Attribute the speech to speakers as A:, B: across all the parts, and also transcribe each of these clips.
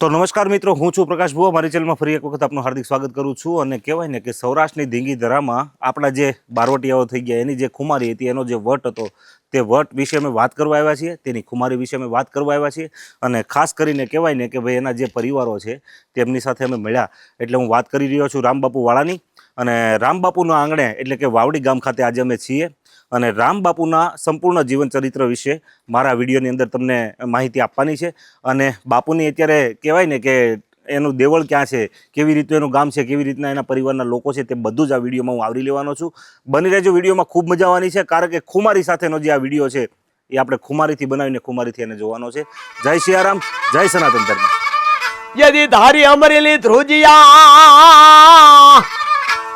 A: તો નમસ્કાર મિત્રો, હું છું પ્રકાશ ભુવા. મારી ચેનલમાં ફરી એક વખત આપનું હાર્દિક સ્વાગત કરું છું અને કહેવાય ને કે સૌરાષ્ટ્રની ધીંગી ધરામાં આપણા જે બારવટીયાઓ થઈ ગયા, એની જે ખુમારી હતી, એનો જે વટ હતો, તે વટ વિશે અમે વાત કરવા આવ્યા છીએ. તેની ખુમારી વિશે અમે વાત કરવા આવ્યા છીએ અને ખાસ કરીને કહેવાય ને કે ભાઈ એના જે પરિવારો છે, તેમની સાથે અમે મળ્યા. એટલે હું વાત કરી રહ્યો છું રામબાપુ વાળાની અને રામબાપુના આંગણે, એટલે કે વાવડી ગામ ખાતે આજે અમે છીએ. અને રામબાપુના સંપૂર્ણ જીવન ચરિત્ર વિશે મારા વિડીયોની અંદર તમને માહિતી આપવાની છે. અને બાપુની અત્યારે કહેવાય ને કે એનું દેવળ ક્યાં છે, કેવી રીતે એનું ગામ છે, કેવી રીતના એના પરિવારના લોકો છે તે બધું જ આ વિડીયોમાં હું આવરી લેવાનો છું. બની રહેજો વિડીયોમાં ખૂબ મજા આવવાની છે, કારણ કે ખુમારી સાથેનો જે આ વીડિયો છે એ આપણે ખુમારીથી બનાવીને ખુમારીથી એને જોવાનો છે. જય સિયારામ, જય સનાતન ધર્મ.
B: યદી ધારી અમરેલી ધ્રુજિયા,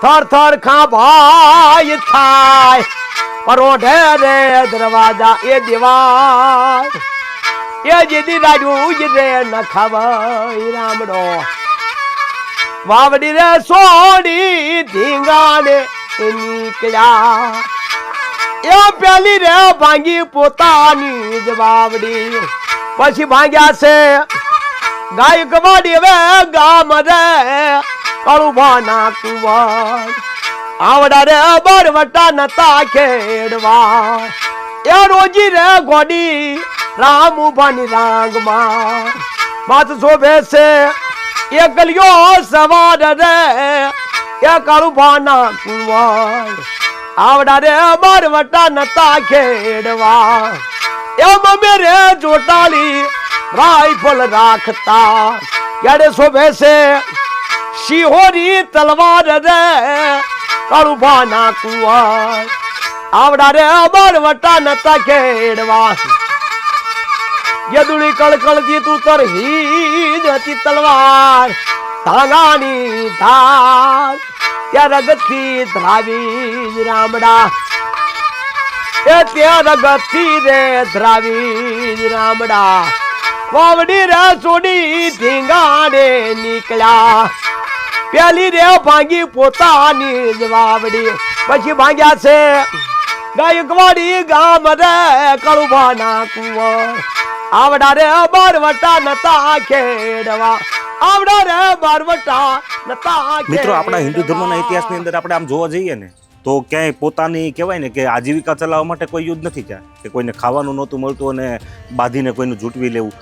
B: થર થર ખાભાય થાય. પરોઢે રે દરવાજા એ દિવાલ. એ જીદી રાજુ જ રે ન ખવાય રામડો. વાવડી રે સોડી ધીંગાને નીકળ્યા. એ પેલી રે ભાંગી પોતાની જ વાવડી. પછી ભાંગ્યા છે ગાય ગવાડી હવે ગામ રે કળુભાના કુંવર. આવડા રે બરવટા નતા ખેડવા. એ રોજી રે ગોડી રામ ઉભાની રાંગમાં. માત શોભે છે એ ગલિયો સવાર રે એ કળુભાના કુંવર. આવડા રે બરવટા નતા ખેડવા. એ મમે રે જોટાલી રાઈફલ રાખતા. ક્યારે શોભે છે, શિહોરી તલવાર રે કળુભાના કુંવર. આવડા રે બરવટા નતા ખેડવા યદુડી કળકળતી તું તર હીજ હતી તલવાર. ધાગાની ધાર, ત્યાં રગતથી ધ્રાવી રામડા. એ ત્યાં રગતથી રે ધ્રાવી રામડા. વાવડી રે સોડી ધીંગાડે નીકળ્યા. પેલી રે ભાંગી પોતાની જ વાવડી. પછી ભાંગ્યા છે ગાયકવાડી ગામ રે કળુભાના કુવો. આવડા રે બારવટા નતા ખેડવા. આવડા રે બારવટા નતા
A: મિત્રો આપણા હિન્દુ. ધર્મના ઇતિહાસની અંદર આપણે આમ જોવા જઈએ ને તો ક્યાંય પોતાની કહેવાય ને કે આજીવિકા ચલાવવા માટે કોઈ યુદ્ધ નથી ત્યાં કે કોઈને ખાવાનું નહોતું મળતું અને બાંધીને કોઈનું જૂટવી લેવું.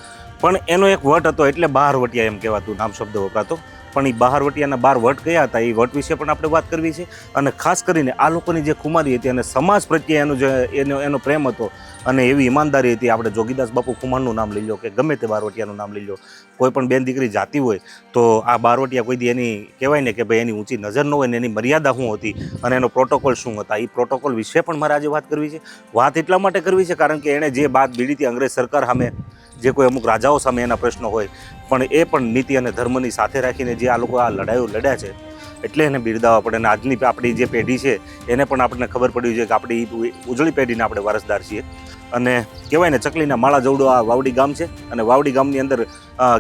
A: પણ એનો એક વટ હતો એટલે બહારવટિયા એમ કહેવાતું નામ શબ્દ વપરાતો. પણ એ બહારવટિયાના બાર વટ કયા હતા એ વટ વિશે પણ આપણે વાત કરવી છે. અને ખાસ કરીને આ લોકોની જે ખુમારી હતી અને સમાજ પ્રત્યે એનો જે, એનો એનો પ્રેમ હતો અને એવી ઈમાનદારી હતી, આપણે જોગીદાસ બાપુ ખુમારનું નામ લઈ લો કે ગમે તે બારવટિયાનું નામ લઈ લો, કોઈ પણ બેન દીકરી જાતી હોય, તો આ બારવટિયા કોઈ દી એની કહેવાય ને કે ભાઈ એની ઊંચી નજર ન હોય ને એની મર્યાદા શું હતી અને એનો પ્રોટોકોલ શું હતા એ પ્રોટોકોલ વિશે પણ મારે આજે વાત કરવી છે. વાત એટલા માટે કરવી છે કારણ કે એણે જે બાત બીડીથી અંગ્રેજ સરકાર સામે જે કોઈ અમુક રાજાઓ સામે એના પ્રશ્નો હોય, પણ એ પણ નીતિ અને ધર્મની સાથે રાખીને જે આ લોકો આ લડાઈઓ લડ્યા છે, એટલે એને બિરદાવવા પડે. અને આજની આપણી જે પેઢી છે, એને પણ આપણને ખબર પડી છે કે આપણી ઉજળી પેઢીને આપણે વારસદાર છીએ. અને કહેવાય ને, ચકલીના માળા જવડો આ વાવડી ગામ છે. અને વાવડી ગામની અંદર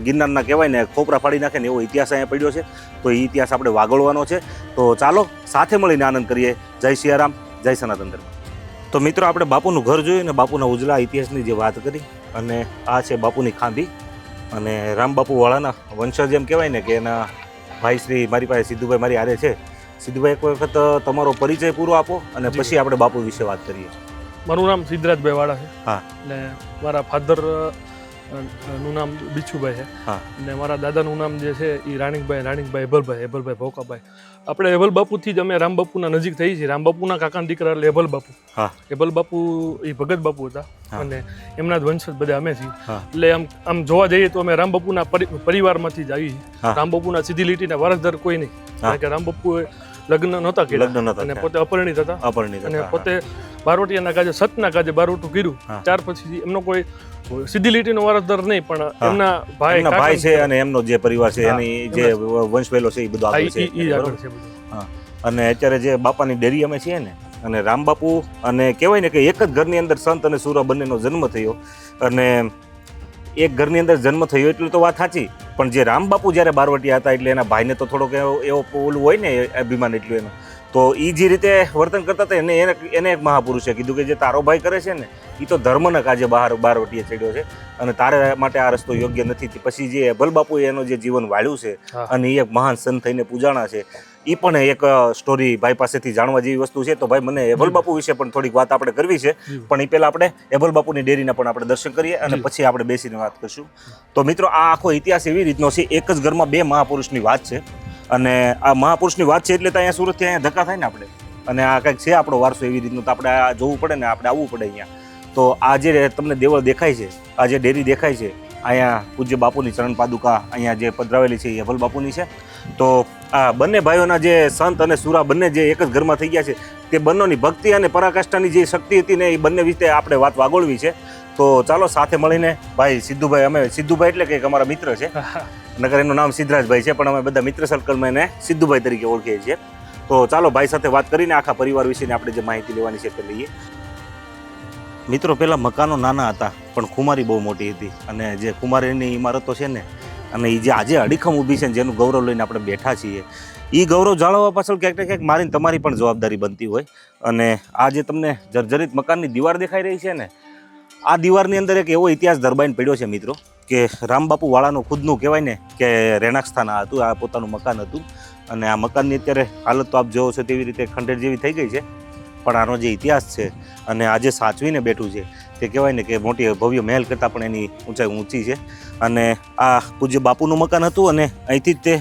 A: ગિરનારના કહેવાય ને, ખોપરા ફાડી નાખે ને એવો ઇતિહાસ અહીંયા પડ્યો છે. તો એ ઇતિહાસ આપણે વાગોળવાનો છે. તો ચાલો, સાથે મળીને આનંદ કરીએ. જય સિયારામ, જય સનાતન ધર્મ. તો મિત્રો આપણે બાપુનું ઘર જોયું ને બાપુના ઉજળા ઇતિહાસની જે વાત કરી અને આ છે બાપુની ખાંભી અને રામબાપુવાળાના વંશજ એમ કહેવાય ને કે એના ભાઈ શ્રી મારી પાસે સિદ્ધુભાઈ મારી આરે છે. સિદ્ધુભાઈ એક વખત તમારો પરિચય પૂરો આપો અને પછી આપણે બાપુ વિશે વાત કરીએ.
C: મારું નામ સિદ્ધરાજભાઈ વાળા છે.
A: હા.
C: અને મારા ફાધર નું નામ બીછુભાઈ છે. અને મારા દાદાનું નામ જે છે એ રાણીકભાઈ રાણીકભાઈ હેબલભાઈ હેબલભાઈ ભોકાભાઈ. આપણે હેબલ બાપુથી જ અમે રામબાપુના નજીક થઈ છીએ. રામબાપુના કાકાના દીકરા એટલે હેબલ બાપુ.
A: હા.
C: હેબલ બાપુ એ ભગત બાપુ હતા અને એમના જ વંશજ બધા અમે છીએ. એટલે આમ આમ જોવા જઈએ તો અમે રામબાપુના પરી- પરિવારમાંથી જ આવી છીએ. રામબાપુના સીધી લીટીના વારસદાર કોઈ નહીં. કારણ કે રામબાપુએ લગ્ન નહોતા કર્યા
A: લગ્ન નહોતા
C: અને પોતે અપરિણિત હતા
A: અપરિણિત
C: અને
A: હતા.
C: પોતે બારોટિયાના કાજે સતના કાજે બારોટું કર્યું
A: હા.
C: ત્યાર પછી એમનો કોઈ સીધી લીટીનો વારસદાર નહીં પણ
A: હા.
C: એમના ભાઈ
A: એમના ભાઈ છે અને એમનો જે પરિવાર છે
C: હા,
A: એની જે વંશ વહેલો છે એ બધો આગળ છે બરોબર?
C: આગળ છે બધું
A: અને અત્યારે જે બાપાની ડેરી અમે છીએ ને અને રામબાપુ અને કહેવાય ને કે એક જ ઘરની અંદર સંત અને સુરા બંનેનો જન્મ થયો અને એક ઘરની અંદર જન્મ થયો એટલું તો વાત સાચી, પણ જે રામબાપુ જ્યારે બારવટીયા હતા એટલે એના ભાઈને તો થોડોક એવો ઓલું હોય ને અભિમાન એટલું એનું. તો એ જે રીતે વર્તન કરતા હતા એને એને એને એક મહાપુરુષે કીધું કે જે તારો ભાઈ કરે છે ને એ તો ધર્મના કાજે બહાર બારવટીએ ચડ્યો છે અને તારે માટે આ રસ્તો યોગ્ય નથી. પછી જે ભલબાપુએ એનું જે જીવન વાળ્યું છે અને એ એક મહાન સંત થઈને પૂજાણા છે એ પણ એક સ્ટોરી ભાઈ પાસેથી જાણવા જેવી વસ્તુ છે. તો ભાઈ મને એભલ બાપુ વિશે પણ થોડીક વાત આપણે કરવી છે. પણ એ પહેલાં આપણે એભલ બાપુની ડેરીના પણ આપણે દર્શન કરીએ અને પછી આપણે બેસીને વાત કરીશું. તો મિત્રો આ આખો ઇતિહાસ એવી રીતનો છે એક જ ઘરમાં બે મહાપુરુષની વાત છે. અને આ મહાપુરુષની વાત છે એટલે તો અહીંયા સુરતથી અહીંયા ધક્કા થાય ને આપણે. અને આ કંઈક છે આપણો વારસો એવી રીતનું તો આપણે આ જોવું પડે ને આપણે આવવું પડે અહીંયા. તો આ જે તમને દેવળ દેખાય છે, આ જે ડેરી દેખાય છે, અહીંયા પૂજ્ય બાપુની ચરણ પાદુકા, અહીંયા જે પધરાવેલી છે એ અભલ બાપુની છે. તો આ બંને ભાઈઓના જે સંત અને સુરા બંને જે એક જ ઘરમાં થઈ ગયા છે, તે બંનેની ભક્તિ અને પરાકાષ્ઠાની જે શક્તિ હતી ને એ બંને વિશે આપણે વાત વાગોળવી છે. તો ચાલો સાથે મળીને, ભાઈ સિદ્ધુભાઈ, અમે સિદ્ધુભાઈ એટલે કે અમારા મિત્ર છે. નગર એનું નામ સિદ્ધરાજભાઈ છે, પણ અમે બધા મિત્ર સર્કલમાં એને સિદ્ધુભાઈ તરીકે ઓળખીએ છીએ. તો ચાલો ભાઈ સાથે વાત કરીને આખા પરિવાર વિશેની આપણે જે માહિતી લેવાની છે તે લઈએ. મિત્રો, પહેલાં મકાનો નાના હતા, પણ ખુમારી બહુ મોટી હતી અને જે ખુમારીની ઇમારતો છે ને, અને એ જે આજે અડીખમ ઊભી છે ને, જેનું ગૌરવ લઈને આપણે બેઠા છીએ એ ગૌરવ જાળવવા પાછળ ક્યાંક ને ક્યાંક મારીને તમારી પણ જવાબદારી બનતી હોય. અને આ જે તમને જર્જરિત મકાનની દીવાર દેખાઈ રહી છે ને, આ દીવારની અંદર એક એવો ઇતિહાસ દરબાઈને પડ્યો છે, મિત્રો. કે રામબાપુ વાળાનું ખુદનું કહેવાય ને, કે રહેણાંક સ્થાન આ હતું, આ પોતાનું મકાન હતું. અને આ મકાનની અત્યારે હાલત તો આપ જોવો છો તેવી રીતે ખંડેર જેવી થઈ ગઈ છે. પણ આનો જે ઇતિહાસ છે અને આજે સાચવીને બેઠું છે, તે કહેવાય ને કે મોટી ભવ્ય મહેલ કરતાં પણ એની ઊંચાઈ ઊંચી છે. અને આ પૂજ્ય બાપુનું મકાન હતું અને અહીંથી જ તે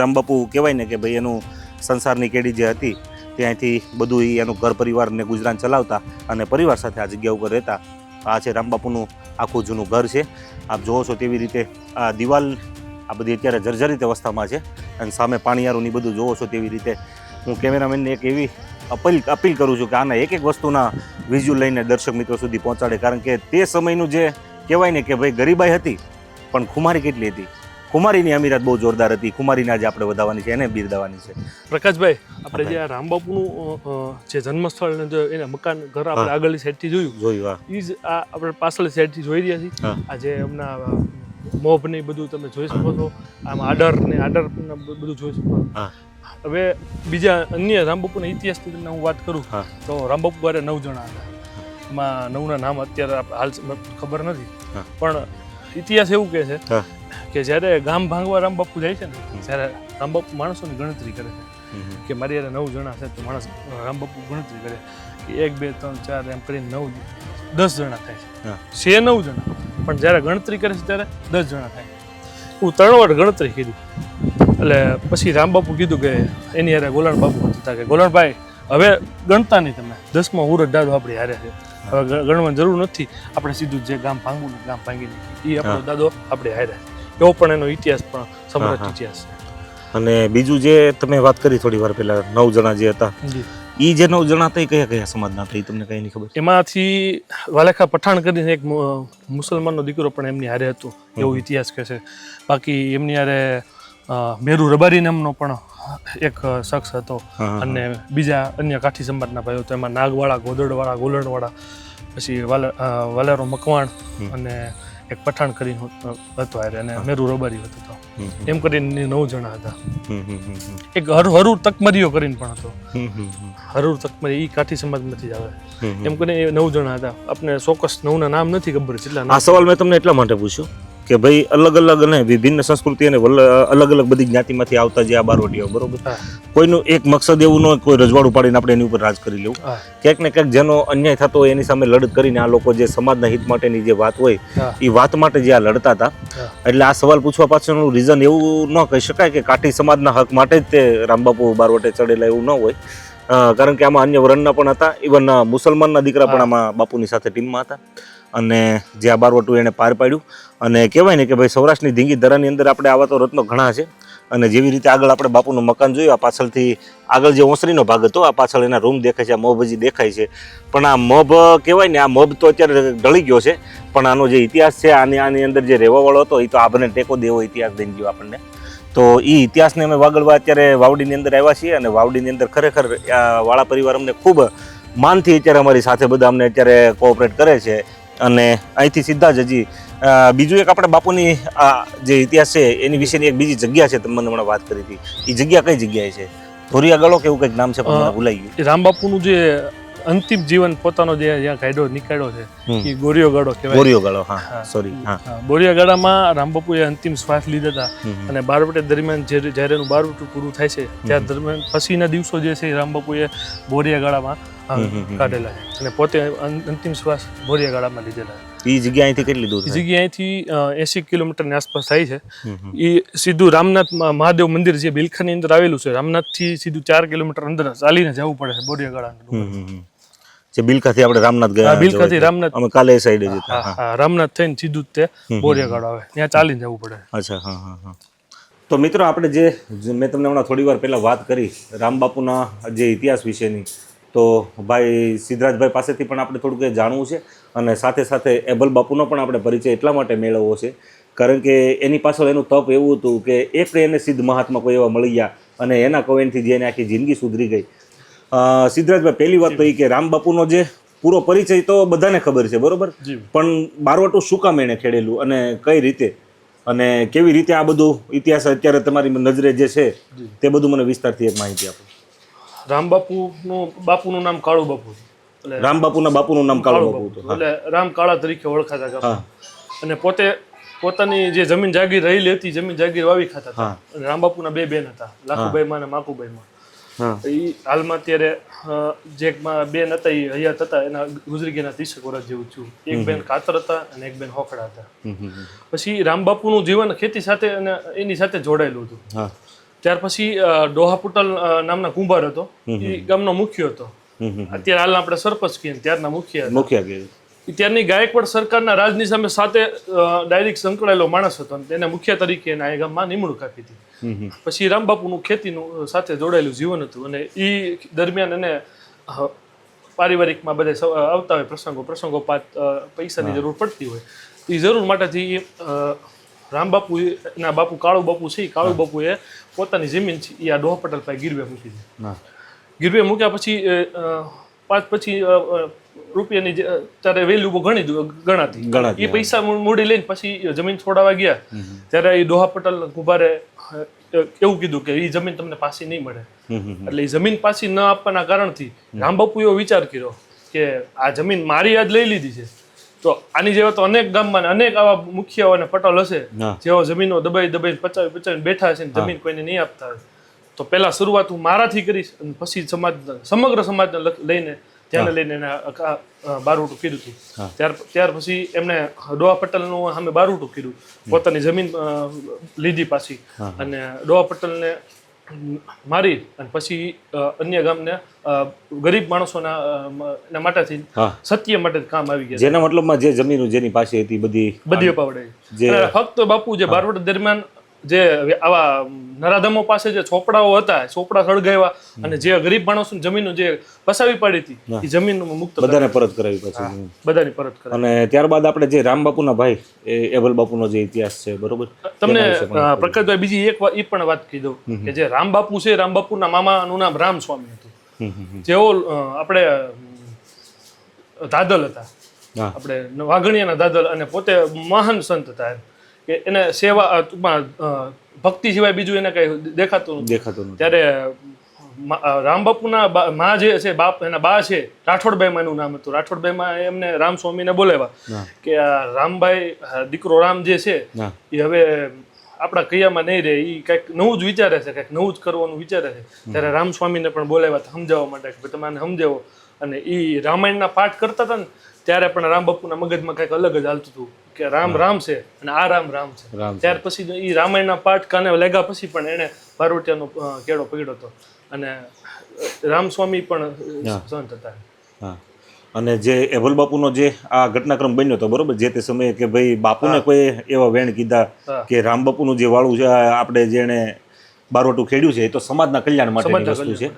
A: રામબાપુ કહેવાય ને કે ભાઈ એનું સંસારની કેડી જે હતી, ત્યાંથી બધું એનું ઘર પરિવારને ગુજરાન ચલાવતા અને પરિવાર સાથે આ જગ્યા ઉપર રહેતા. આ છે રામબાપુનું આખું જૂનું ઘર છે. આપ જોવો છો તેવી રીતે આ દિવાલ આ બધી અત્યારે જર્જરિત અવસ્થામાં છે અને સામે પાણીયારું બધું જોવો છો તેવી રીતે. હું કેમેરામેનને એક એવી અપીલ અપીલ કરું છું કે આના એક એક વસ્તુના વિઝ્યુઅલ લઈને દર્શક મિત્રો સુધી પહોંચાડે. કારણ કે તે સમયનું જે કહેવાય ને કે ભાઈ ગરીબાઈ હતી, પણ ખુમારી કેટલી હતી? ખુમારીની અમીરાત બહુ જોરદાર હતી. કુમારીને આજે આપણે વધાવવાની છે એને બિરદાવવાની છે.
C: પ્રકાશભાઈ આપણે જે આ રામબાપુનું જે જન્મસ્થળ ને જે એને મકાન ઘર આપણે. આગળની સાઈડથી જોયું.
A: જોયું
C: એ જ આ આપણે પાછળની સાઈડથી જોઈ રહ્યા છીએ. આ જે હમણાં મોભ ને બધું તમે જોઈ શકો છો. આમ આડર ને આડર બધું જોઈ શકો છો. હવે બીજા અન્ય રામબાપુના ઇતિહાસની તમને હું વાત કરું. તો રામબાપુ વારે નવ જણા હતા. એમાં નવના નામ અત્યારે હાલ ખબર નથી. પણ ઇતિહાસ એવું કહે છે. કે જ્યારે ગામ ભાંગવા રામબાપુ જાય છે ને ત્યારે રામબાપુ માણસોની ગણતરી કરે છે કે મારી યારે નવ જણા છે તો માણસ રામબાપુ ગણતરી કરે કે એક બે ત્રણ ચાર એમ કરીને નવ દસ જણા થાય છે. છે નવ જણા પણ જ્યારે ગણતરી કરે છે ત્યારે દસ જણા થાય હું ત્રણ વાર ગણતરી કીધી એટલે પછી રામબાપુ કીધું કે એની યારે ગોલણ બાપુ હતા કે ગોલણભાઈ હવે ગણતા નહીં તમે. દસમાં ઉરટ દાદો આપણી હારે છે. હવે ગણવાની જરૂર નથી. આપણે સીધું જે ગામ ભાંગવું ગામ ભાંગી એ આપણો દાદો આપણે હારે છે. એવો પણ એનો ઇતિહાસ પણ
A: હા.
C: ઇતિહાસ
A: અને બીજું જે તમે વાત કરી થોડી વાર પહેલા નવ જણા જે હતા
C: એ
A: ઈ જે નવ જણા હતા એ કયા કયા સમાજના હતા એ તમને કઈ નહીં ખબર?
C: એમાંથી વાલેખા પઠાણ કરીને એક મુસલમાનનો દીકરો પણ એમની હારે હતો એવો ઇતિહાસ કહે છે. બાકી એમની હારે મેરુ રબારી નામનો પણ એક શખ્સ હતો અને બીજા અન્ય કાઠી સમાજના ભાઈઓ તો એમાં નાગવાળા ગોદડવાળા ગોલણવાળા પછી વાલે વાલેરો મકવાણ અને એક પઠાણ કરીને હતો આરે અને મેરુ રબારી હતો તો. એમ કરીને નવ જણા હતા. એક હર હરુર તકમરીઓ કરીને પણ હતો. હરુર તકમરી એ કાઠી સમાજમાંથી જ આવે. એમ કરીને નવ જણા હતા. આપણે ચોક્કસ નવના નામ નથી ખબર છે
A: આ સવાલ મેં તમને એટલા માટે પૂછ્યું. કે ભાઈ અલગ અલગ અને વિભિન્ન સંસ્કૃતિ અને અલગ અલગ બધી જ્ઞાતિમાંથી આવતા જે આ બારવટીઓ બરોબર? કોઈનું એક મકસદ એવું ન હોય કોઈ રજવાડું પાડીને આપણે એની ઉપર રાજ કરી લેવું. ક્યાંક ને ક્યાંક જેનો અન્યાય થતો હોય એની સામે લડત કરીને આ લોકો જે સમાજના હિત માટેની જે વાત હોય એ વાત માટે જે આ લડતા હતા એટલે આ સવાલ પૂછવા પાછળનું રીઝન એવું ન કહી શકાય કે કાઠી સમાજના હક માટે જ તે રામબાપુ બારવટે ચડેલા એવું ન હોય. કારણ કે આમાં અન્ય વર્ણના પણ હતા. ઇવન મુસલમાનના દીકરા પણ આમાં બાપુની સાથે ટીમમાં હતા. અને જે આ બારવટું એણે પાર પાડ્યું. અને કહેવાય ને કે ભાઈ સૌરાષ્ટ્રની ધીંગી ધરાની અંદર આપણે આવા તો રત્નો ઘણા છે. અને જેવી રીતે આગળ આપણે બાપુનું મકાન જોયું, આ પાછળથી આગળ જે ઓસરીનો ભાગ હતો, આ પાછળ એના રૂમ દેખાય છે, આ મોભ હજી દેખાય છે. પણ આ મોભ કહેવાય ને, આ મોભ તો અત્યારે ઢળી ગયો છે. પણ આનો જે ઇતિહાસ છે, આની આની અંદર જે રહેવાવાળો હતો એ તો આપણને ટેકો દેવો ઇતિહાસ દઈ ગયો આપણને. તો એ ઇતિહાસને અમે વાગળવા અત્યારે વાવડીની અંદર આવ્યા છીએ અને વાવડીની અંદર ખરેખર વાળા પરિવાર અમને ખૂબ માનથી અત્યારે અમારી સાથે બધા અમને અત્યારે કોઓપરેટ કરે છે. અને અહીંથી સીધા જ હજી બીજું એક આપણે બાપુની આ જે ઇતિહાસ છે એની વિશેની એક બીજી જગ્યા છે તમે મને હમણાં વાત કરી હતી એ જગ્યા કઈ જગ્યાએ છે ધોરિયા ગળો કેવું કંઈક નામ છે પણ ભૂલાઈ ગયું
C: રામબાપુનું જે અંતિમ જીવન પોતાનો જે જ્યાં નીકળ્યો નીકાળ્યો છે. એ ગોરિયો ગાડો કહેવાય.
A: ગોરિયો ગાળો હા સોરી હા.
C: બોરિયા ગાડામાં રામબાપુએ અંતિમ શ્વાસ લીધા હતા અને બારવટે દરમિયાન જ્યારે એનું બારવટું પૂરું થાય છે ત્યાં દરમિયાન પછીના દિવસો જે છે રામબાપુએ બોરિયા ગાળામાં. કાઢેલા છે. અને પોતે અંતિમ શ્વાસ બોરિયા ગાળામાં લીધેલા છે.
A: એ જગ્યા અહીંથી કેટલી દૂર
C: જગ્યા અહીંથી એસી કિલોમીટરની આસપાસ થાય છે. એ સીધું રામનાથ મહાદેવ મંદિર જે બિલખાની અંદર આવેલું છે રામનાથથી સીધું ચાર કિલોમીટર અંદર ચાલીને જવું પડે છે બોરિયા
A: જે બિલકાથી આપણે રામનાથ ગયા બિલકાથી
C: રામનાથ.
A: અમે કાલે એ સાઈડે જતા
C: હા, રામનાથ થઈને સીધું જ તે બોરિયા આવે. ત્યાં ચાલીને જવું પડે.
A: અચ્છા હા હા હા. તો મિત્રો આપણે જે મેં તમને હમણાં થોડી વાર પહેલાં વાત કરી રામબાપુના જે ઇતિહાસ વિશેની તો ભાઈ સિદ્ધરાજભાઈ પાસેથી પણ આપણે થોડુંક જાણવું છે અને સાથે સાથે એબલ બાપુનો પણ આપણે પરિચય એટલા માટે મેળવવો છે. કારણ કે એની પાછળ એનું તપ એવું હતું કે એક એને સિદ્ધ મહાત્મા કોઈ એવા મળી ગયા અને એના કવેનથી જે એની આખી જિંદગી સુધરી ગઈ. સિદ્ધરાજભાઈ પહેલી વાત તો એ કે રામબાપુનો જે પૂરો પરિચય તો બધાને ખબર છે બરોબર? પણ બારવટું શું કામ એણે ખેડેલું અને કઈ રીતે? અને કેવી રીતે આ બધું ઇતિહાસ અત્યારે તમારી નજરે જે છે તે બધું મને વિસ્તારથી એક માહિતી આપો.
C: રામબાપુનું બાપુનું નામ કાળુ બાપુ રામ બાપુના
A: રામબાપુના બાપુનું નામ કાળુ બાપુ હતું
C: એટલે રામ કાળા તરીકે ઓળખાતા હતા. અને પોતે પોતાની જે જમીન જાગીર રહેલી હતી જમીન જાગીર વાવી ખાતા હતા. અને રામબાપુના બે બેન હતા લાખુભાઈમાં અને માકુભાઈમાં.
A: હા
C: એ હાલમાં અત્યારે જે બેન હતા એ હયાત હતા એના ગુજરી ગયાના ત્રીસેક વર્ષ જેવું છું. એક બેન કાતર હતા અને એક બેન હોખડા હતા. પછી રામબાપુનું જીવન ખેતી સાથે અને એની સાથે જોડાયેલું હતું. ત્યાર પછી ડોહાપુટલ ડોહા પુટલ નામના કુંભાર હતો. એ ગામનો મુખ્ય હતો. અત્યારે હાલ આપણે સરપંચ કહીએ ત્યારના મુખ્ય
A: મુખ્ય
C: ત્યારની ગાયકવાડ સરકારના રાજની સામે સાથે ડાયરેક્ટ સંકળાયેલો માણસ હતો અને તેને મુખ્ય તરીકે એના એ ગામમાં નિમણૂક આપી હતી. પછી રામબાપુનું ખેતીનું સાથે જોડાયેલું જીવન હતું અને એ દરમિયાન એને પારિવારિકમાં બધે આવતા હોય પ્રસંગો પ્રસંગો પાત પૈસાની જરૂર પડતી હોય. એ જરૂર માટેથી એ, રામબાપુ એના બાપુ કાળુ બાપુ છે એ કાળુ બાપુએ પોતાની જમીન છે એ આ ડોહ પટેલ પાસે ગીરવે મૂકી દીધી. ગીરવે મૂક્યા પછી પાંચ પછી રૂપિયાની ત્યારે વેલ્યુ ઘણી ગણાતી.
A: ગણાતી,
C: એ પૈસા મૂડી લઈને પછી જમીન છોડાવા ગયા. ત્યારે એ ડોહા પટેલ કુંભારે એવું કીધું કે એ જમીન તમને પાછી નહીં મળે. એટલે એ જમીન પાછી ન આપવાના કારણથી રામબાપુ એવો વિચાર કર્યો કે આ જમીન મારી આજ લઈ લીધી છે. તો આની જેવા તો અનેક ગામમાં અનેક આવા મુખિયાઓ અને પટલ હશે જેઓ જમીનો દબાઈ દબાઈ પચાવી પચાવીને બેઠા છે જમીન કોઈને નહીં આપતા તો પહેલા શરૂઆત હું મારાથી કરીશ અને પછી સમાજ સમગ્ર સમાજને લઈને ધ્યાને લઈને એને બારૂટું કર્યું હતું. ત્યાર ત્યાર પછી એમણે ડોવા પટેલનું સામે બારૂટું કર્યું. પોતાની જમીન લીધી પાછી. અને ડોવા પટેલને મારી અને પછી અન્ય ગામને ગરીબ માણસોના એના માટેથી સત્ય માટે કામ આવી ગયા
A: જેના મતલબમાં જે જમીન જેની પાસે હતી બધી
C: બધી અપાવડાઈ. ફક્ત બાપુ જે બારવટ દરમિયાન જે આવા નરાધમો પાસે જે ચોપડાઓ હતા ચોપડા સળગાવ્યા અને જે ગરીબ માણસો જમીનો જે પસાવી પાડી હતી એ જમીન મુક્ત
A: બધાને પરત કરાવી પછી.
C: બધાની પરત કરાવી.
A: અને ત્યારબાદ આપણે જે રામ બાપુના ભાઈ એ એબલ બાપુનો જે ઇતિહાસ છે બરોબર?
C: તમને પ્રકાશભાઈ બીજી એક વાત- ઈ પણ વાત કહી દઉં કે જે રામબાપુ છે રામબાપુના મામાનું નામ રામ સ્વામી હતું. જેઓ આપણે દાદલ હતા. આપણે વાઘણિયાના દાદલ અને પોતે મહાન સંત હતા એમ. કે એને સેવા ટૂંકમાં ભક્તિ સિવાય બીજું એને કઈ દેખાતું.
A: દેખાતું
C: ત્યારે રામબાપુના મા જે છે બાપ એના બા છે રાઠોડભાઈ એનું નામ હતું. રાઠોડભાઈમાં એમને રામસ્વામીને બોલાવ્યા કે આ રામભાઈ દીકરો રામ જે છે એ હવે આપણા કૈયામાં નહીં રહે. એ કંઈક નવું જ વિચારે છે કંઈક નવું જ કરવાનું વિચારે છે. ત્યારે રામસ્વામીને પણ બોલાવ્યા સમજાવવા માટે કે તમે આને સમજાવો. અને એ રામાયણના પાઠ કરતા હતા ને ત્યારે પણ રામ બાપુના મગજમાં કંઈક અલગ જ હાલતું હતું. કે રામ રામ છે અને આ રામ રામ છે. ત્યાર પછી એ રામાયણના પાઠ કાને લેગા પછી પણ એણે પાર્વતીયાનો કેળો પકડ્યો હતો. અને રામસ્વામી પણ સંત હતા.
A: અને જે એભલ બાપુનો જે આ ઘટનાક્રમ બન્યો હતો બરોબર? જે તે સમયે કે ભાઈ બાપુને કોઈ એવા વેણ કીધા કે રામ બાપુનું જે વાળું છે આપણે જેણે બારવટું ખેડ્યું છે એ તો સમાજના કલ્યાણ માટેની
C: સમાજના
A: વસ્તુ છે.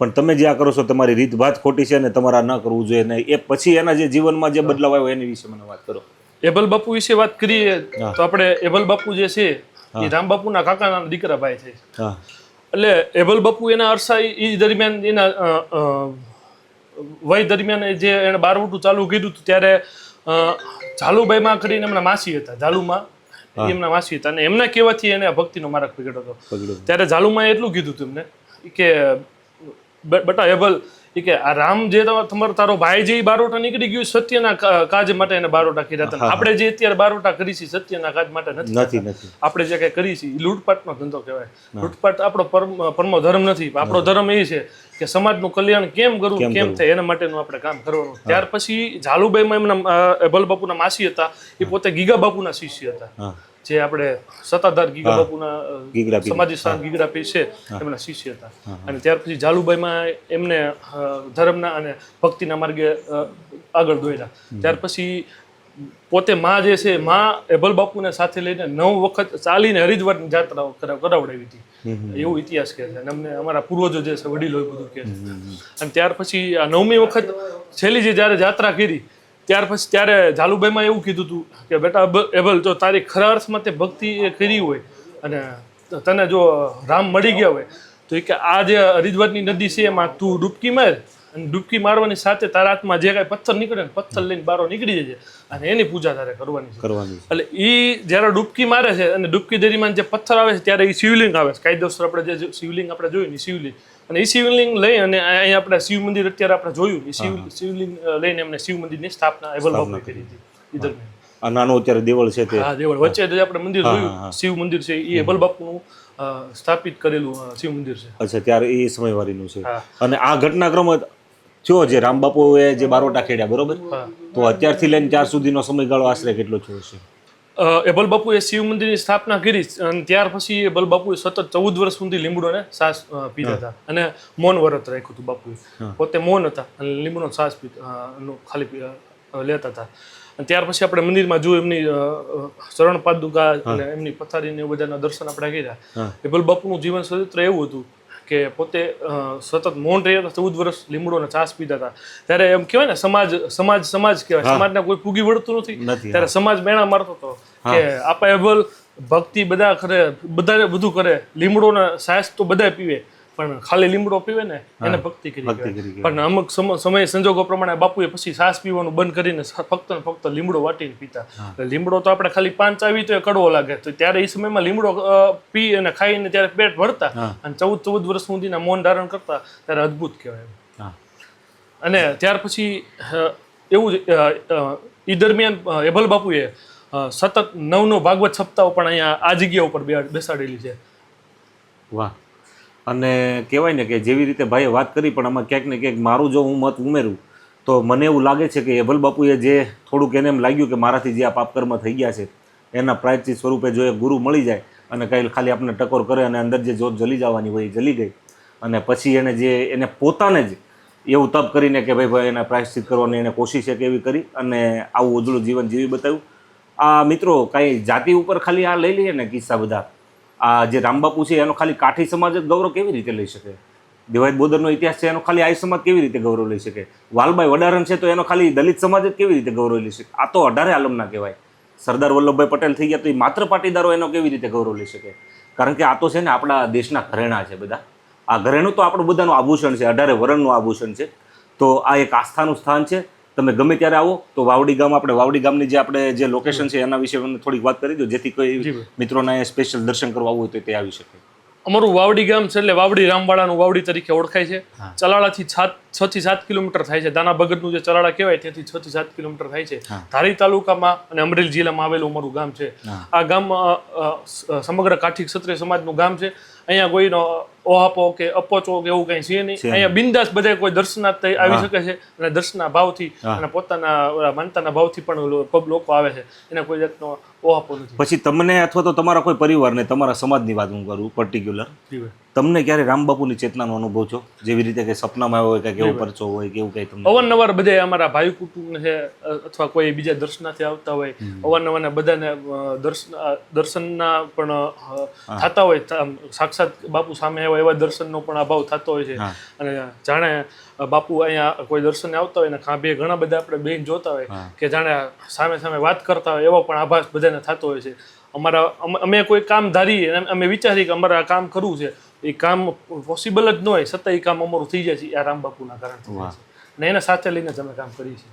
A: પણ તમે જે આ કરો છો તમારી રીતભાત ખોટી છે અને તમારા ન કરવું જોઈએ ને એ પછી એના જે જીવનમાં જે બદલાવ આવ્યો એની વિશે મને વાત કરો.
C: એબલ બાપુ વિશે વાત કરીએ તો આપણે એબલ બાપુ જે છે એ રામ બાપુના કાકાના દીકરા ભાઈ છે. એટલે એબલ બાપુ એના અરસા એ દરમિયાન એના વય દરમિયાન જે એણે બારવટું ચાલુ કર્યું હતું ત્યારે અ, ઝાલુભાઈમાં કરીને એમના માસી હતા ઝાલુમાં. એમના માસી હતા અને એમના કહેવાથી એને ભક્તિનો માર્ગ પકડ્યો હતો. ત્યારે ઝાલુમાં એટલું કીધું હતું એમને કે "બ- બટા એબલ કે આ રામ જે તમારો તારો ભાઈ જે બારોટા નીકળી ગયું સત્યના કાજ માટે એને બારોટા કર્યા હતા. આપણે જે અત્યારે બારોટા કરી છે સત્યના કાજ માટે નથી આપણે જે કઈ કરી છે એ લૂંટપાટનો ધંધો કહેવાય. લૂંટપાટ આપણો પરમો ધર્મ નથી. આપણો ધર્મ એ છે કે સમાજનું કલ્યાણ કેમ કરવું કેમ થાય એના માટેનું આપણે કામ કરવાનું. ત્યાર પછી ઝાલુબાઈમાં એમના અ, બાપુના માસી હતા. એ પોતે ગીગા બાપુના શિષ્ય હતા. જે આપણે સત્તાધાર ગીગા બાપુના સમાધિ સ્થાન ગીગરા પી છે એમના શિષ્ય હતા. અને ત્યાર પછી ઝાલુભાઈમાં એમને ધર્મના અને ભક્તિના માર્ગે આગળ દોર્યા ત્યાર પછી પોતે માં જે છે માં એબલ બાપુને સાથે લઈને નવ વખત ચાલીને હરિદ્વારની જાત્રાઓ કરાવ- કરાવડાવી હતી. એવું ઇતિહાસ કહે છે. અને અમને અમારા પૂર્વજો જે છે વડીલો બધું કહે છે. અને ત્યાર પછી આ નવમી વખત છેલ્લી જે જ્યારે જાત્રા કરી ત્યાર પછી ત્યારે ઝાલુભાઈમાં એવું કીધું હતું કે બેટા એબલ જો તારી ખરા અર્થમાં તે ભક્તિ એ કરી હોય અને તને જો રામ મળી ગયા હોય તો એ કે આ જે હરિદ્વારની નદી છે એમાં તું ડૂબકી માર અને ડૂબકી મારવાની સાથે તારા હાથમાં જે કાંઈ પથ્થર નીકળે ને પથ્થર લઈને બારો નીકળી જાય અને એની પૂજા તારે કરવાની છે.
A: કરવાની
C: એટલે એ જ્યારે ડૂબકી મારે છે અને ડૂબકી દરિયામાં જે પથ્થર આવે છે ત્યારે એ શિવલિંગ આવે છે. કાયદેસર આપણે જે શિવલિંગ આપણે જોયું ને શિવલિંગ. અને એ શિવલિંગ લઈ અને અહીં આપણે શિવ મંદિર અત્યારે આપણે જોયું એ શિવ શિવલિંગ લઈને એમને શિવ મંદિરની સ્થાપના બાપુએ કરી હતી.
A: આ નાનો અત્યારે દેવળ છે તે.
C: હા દેવળ. વચ્ચે જે આપણે મંદિર જોયું શિવ મંદિર છે એ એબલ બાપુનું સ્થાપિત કરેલું શિવ મંદિર છે.
A: અચ્છા ત્યારે એ સમયવાળીનું છે. અને આ ઘટનાક્રમ થયો જે રામ બાપુએ જે બારોટા ખેડ્યા બરોબર? તો અત્યારથી લઈને ત્યાર સુધીનો સમયગાળો આશરે કેટલો થયો છે
C: અ, એબલ બાપુએ શિવ મંદિરની સ્થાપના કરી અને ત્યાર પછી એ બલબાપુએ સતત ચૌદ વર્ષ સુધી લીમડોને શ્વાસ પીતા હતા. અને મૌન વ્રત રાખ્યું હતું બાપુએ. પોતે મૌન હતા અને લીંબડો શ્વાસ પી નો ખાલી લેતા હતા. અને ત્યાર પછી આપણે મંદિરમાં જોયું એમની શરણ પાદુકા અને એમની પથારીને એ બધાના દર્શન આપણે કર્યા. એ બલબાપુનું જીવન ચરિત્ર એવું હતું કે પોતે સતત મૌન રહ્યા હતા ચૌદ વર્ષ લીમડો અને છાસ પીતા હતા. ત્યારે એમ કહેવાય ને સમાજ સમાજ સમાજ કહેવાય. સમાજને કોઈ પૂગી વળતું નથી. ત્યારે સમાજ મેણા મારતો હતો કે આપા એબલ ભક્તિ બધા કરે બધા બધું કરે. લીમડો ને સાસ તો બધા પીવે. પણ ખાલી લીમડો પીવે ને એને ભક્તિ કરી. પણ અમુક સમ- સમય સંજોગો પ્રમાણે બાપુએ પછી સાસ પીવાનું બંધ કરીને ફક્ત ને ફક્ત લીમડો વાટીને પીતા. લીમડો તો આપણે ખાલી પાંચ આવી તો એ કડવો લાગે. તો ત્યારે એ સમયમાં લીમડો પી અને ખાઈને ત્યારે પેટ ભરતા અને ચૌદ ચૌદ વર્ષ સુધીના મૌન ધારણ કરતા ત્યારે અદ્ભુત કહેવાય અને ત્યાર પછી એવું જ ઈ દરમિયાન એભલ બાપુએ સતત સતત નવનો ભાગવત સપ્તાહ પણ અહીંયા આ જગ્યા ઉપર બેસાડેલી છે.
A: વાહ. અને કહેવાય ને કે જેવી રીતે ભાઈએ વાત કરી, પણ આમાં ક્યાંક ને ક્યાંક મારું જો હું મત ઉમેરું, તો મને એવું લાગે છે કે એભલ બાપુએ જે થોડુંક એને એમ લાગ્યું કે મારાથી જે આ પાપકર્મ થઈ ગયા છે, એના પ્રાયચિત સ્વરૂપે જો એ ગુરુ મળી જાય અને કંઈ ખાલી આપણને ટકોર કરે અને અંદર જે જોત જલી જવાની હોય એ જલી ગઈ. અને પછી એને જે, એને પોતાને જ એવું તપ કરીને કે ભાઈ ભાઈ એને પ્રાયશ્ચિત કરવાની એને કોશિશ એક એવી કરી અને આવું ઉજળું જીવન જીવી બતાવ્યું. આ મિત્રો કાંઈ જાતિ ઉપર ખાલી આ લઈ લઈએ ને કિસ્સા બધા? આ જે રામબાપુ છે, એનો ખાલી કાઠી સમાજ જ ગૌરવ કેવી રીતે લઈ શકે? દિવાયત બોદરનો ઇતિહાસ છે, એનો ખાલી આઈ સમાજ કેવી રીતે ગૌરવ લઈ શકે? વાલભાઈ વડારણ છે, તો એનો ખાલી દલિત સમાજ જ કેવી રીતે ગૌરવ લઈ શકે? આ તો અઢારે આલમના કહેવાય. સરદાર વલ્લભભાઈ પટેલ થઈ ગયા તો એ માત્ર પાટીદારો એનો કેવી રીતે ગૌરવ લઈ શકે? કારણ કે આ તો છે ને આપણા દેશના ઘરેણા છે બધા. આ ઘરેણું તો આપણું બધાનું આભૂષણ છે, અઢારે વરણનું આભૂષણ છે. તો આ એક આસ્થાનું સ્થાન છે. તમે ગમે ત્યારે આવો તો વાવડી ગામ આપણે વાવડી ગામની જે આપણે જે લોકેશન છે એના વિશે મને થોડીક વાત કરી દો જેથી કોઈ મિત્રોને સ્પેશિયલ દર્શન કરવા આવવું હોય તો તે આવી શકે.
C: અમારું વાવડી ગામ છે એટલે વાવડી રામવાડાનું વાવડી તરીકે ઓળખાય છે. ચલાળાથી સાત છ થી સાત કિલોમીટર થાય છે. દાના ભગતનું જે ચલાળા કહેવાય ત્યાંથી છ થી સાત કિલોમીટર થાય છે. ધારી તાલુકામાં અને અમરેલી જિલ્લામાં આવેલું અમારું ગામ છે. આ ગામ સમગ્ર કાઠી ક્ષત્રિય સમાજનું ગામ છે. અહીંયા કોઈનો ઓહાપો કે અપોચો કે એવું કઈ છે નહીં. અહીંયા બિંદાસ બધા કોઈ દર્શનાર્થ આવી શકે છે અને દર્શના ભાવથી અને પોતાના માનતાના ભાવથી પણ લોકો આવે છે. એને કોઈ જાતનો
A: પછી તમને અથવા તો તમારા કોઈ પરિવારને તમારા સમાજની વાત હું કરું પર્ટિક્યુલર તમને ક્યારે રામબાપુની ચેતનાનો અનુભવ છો? જેવી રીતે કે સપનામાં આવ્યો હોય કે કેવો પરચો હોય કે એવું કંઈ તમને?
C: અવારનવાર બધે અમારા ભાઈ કુટુંબ છે અથવા કોઈ બીજા દર્શનાથી આવતા હોય અવારનવાર બધાને દર્શન દર્શનના પણ થતા હોય સાક્ષાત બાપુ સામે આવ્યા એવા દર્શનનો પણ અભાવ થતો હોય છે. અને જાણે બાપુ અહીંયા કોઈ દર્શને આવતા હોય ને ખાંભે ઘણા બધા આપણે બેન જોતા હોય કે જાણે સામે સામે વાત કરતા હોય એવો પણ આભાસ બધાને થતો હોય છે. અમારા અમે- કોઈ કામ ધારીએ અમે વિચારીએ કે અમારે આ કામ કરવું છે. એ કામ પોસિબલ જ ન હોય છતાં એ કામ અમારું થઈ જાય છે આ રામ બાપુના કારણે ને એને સાથે લઈને જ અમે કામ કરીએ છીએ.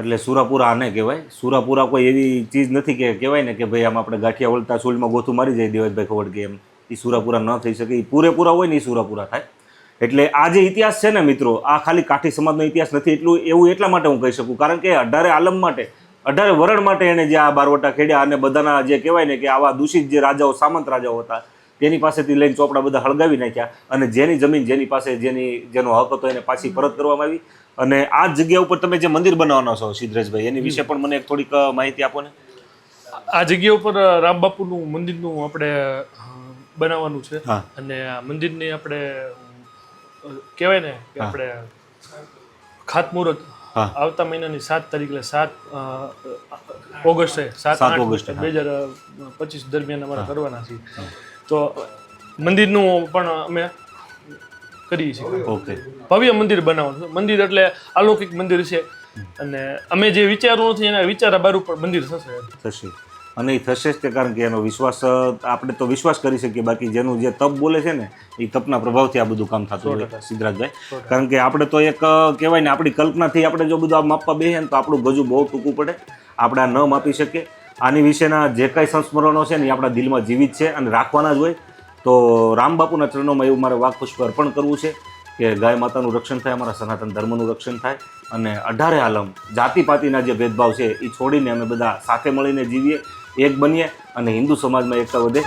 A: એટલે સુરાપુરા આને કહેવાય? સુરાપુરા કોઈ એવી ચીજ નથી કે કહેવાય ને કે ભાઈ આમ આપણે ગાંઠિયા વળતા સુલમાં ગોથું મારી જાય દેવાજભાઈ ખવડ કે એમ. એ સુરાપુરા ન થઈ શકે એ પૂરેપૂરા હોય ને એ સુરાપુરા થાય. એટલે આ જે ઇતિહાસ છે ને મિત્રો આ ખાલી કાઠી સમાજનો ઇતિહાસ નથી એટલું એવું એટલા માટે હું કહી શકું. કારણ કે અઢારે આલમ માટે અઢારે વરણ માટે એણે જે આ બારવટા ખેડ્યા અને બધાના જે કહેવાય ને કે આવા દૂષિત જે રાજાઓ સામંત રાજાઓ હતા તેની પાસેથી લઈને ચોપડા બધા હળગાવી નાખ્યા અને જેની જમીન જેની પાસે જેની જેનો હક હતો એને પાછી પરત કરવામાં આવી. અને આ જગ્યા ઉપર તમે જે મંદિર બનાવવાનો છો સિદ્ધરાજભાઈ એની વિશે પણ મને થોડીક માહિતી આપો ને.
C: આ જગ્યા ઉપર રામ બાપુનું મંદિરનું આપણે બનાવવાનું છે. અને આ મંદિરની આપણે કહેવાય ને કે આપણે ખાતમુહૂર્ત આવતા મહિનાની સાત તારીખે સાત ઓગસ્ટે સાત
A: ઓગસ્ટે.
C: બે હજાર પચીસ દરમિયાન અમારે કરવાના છે તો મંદિરનું પણ અમે કરીએ છીએ.
A: ઓકે.
C: ભવ્ય મંદિર બનાવવાનું મંદિર એટલે અલૌકિક મંદિર છે. અને અમે જે વિચારવું નથી એના વિચારા બાર ઉપર મંદિર થશે.
A: થશે. અને એ થશે જ તે કારણ કે એનો વિશ્વાસ આપણે તો વિશ્વાસ કરી શકીએ. બાકી જેનું જે તપ બોલે છે ને એ તપના પ્રભાવથી આ બધું કામ થતું હોય સિદ્ધરાજભાઈ. કારણ કે આપણે તો એક કહેવાય ને આપણી કલ્પનાથી આપણે જો બધું આ માપવા બેસીએ ને તો આપણું ગજુ બહુ ટૂંકું પડે. આપણે આ ન માપી શકીએ. આની વિશેના જે કાંઈ સંસ્મરણો છે ને એ આપણા દિલમાં જીવિત છે અને રાખવાના જ હોય. તો રામબાપુના ચરણોમાં એવું મારે વાક પુષ્પ અર્પણ કરવું છે કે ગાય માતાનું રક્ષણ થાય અમારા સનાતન ધર્મનું રક્ષણ થાય અને અઢારે આલમ જાતિ પાતિના જે ભેદભાવ છે એ છોડીને અમે બધા સાથે મળીને જીવીએ. એક બનીએ અને હિન્દુ સમાજમાં એકતા વધે.